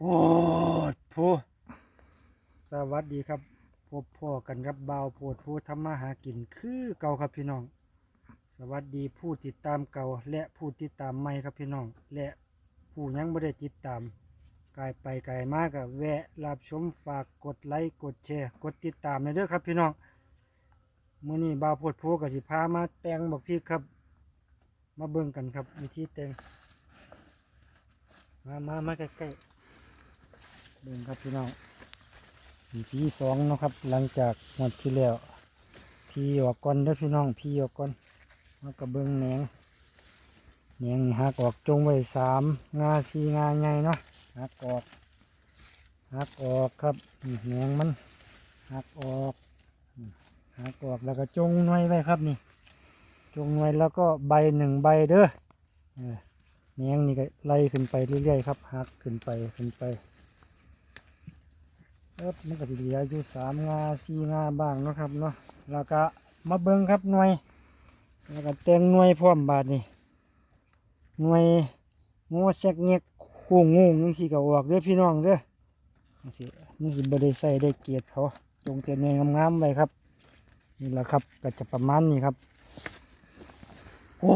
โพดโพสวัสดีครับพบพ่อกันครับบ่าวโพดโพทำมาหากินคือเก่าครับพี่น้อง สวัสดีผู้ติดตามเก่า และผู้ติดตามใหม่ครับพี่น้อง และผู้ยังไม่ได้ติดตามกายไปไกลมากกับแวะรับชมฝากกดไลค์กดแชร์ กดติดตามในเด้อครับ พี่น้องมื้อนี้บ่าวโพดโพกับสิพามาแต่งบักพริกครับ มาเบิ่งกันครับวิธีแต่งมามามาใกล้ๆ เบิ่งครับพี่น้องมีพีสองนะครับ หลังจากหมดที่แล้ว พี่ออกก่อนเด้อพี่น้อง พี่ออกก่อนแล้วก็เบิ่งแหนงแหนงหักออกจงไว้สามงาสีงาใหญ่เนาะหักออกหักออกครับนี่แหนงมันหักออกหักออกแล้วก็จงหน่วยไว้ครับนี่จงหน่วยแล้วก็ใบหนึ่งใบเด้อเออแหนงนี่ก็ไล่ขึ้นไปเรื่อยๆครับหักขึ้นไปขึ้นไป เอ๊บมันก็สิเหลืออยู่สามงาสี่งาบ้างเนาะครับเนาะแล้วก็มาเบิ้งครับหน่วยแล้วก็แต่งหน่วยพร้อมบาดนี่หน่วยงูแซกเงียกคู่งูยังสิก็ออกเด้อพี่น้องเด้อจังสิมันสิบ่ได้ใส่ได้เกียรติเขาจงแต่หน่วยงามๆไว้ครับนี่แหละครับก็จะประมาณนี้ครับโอ้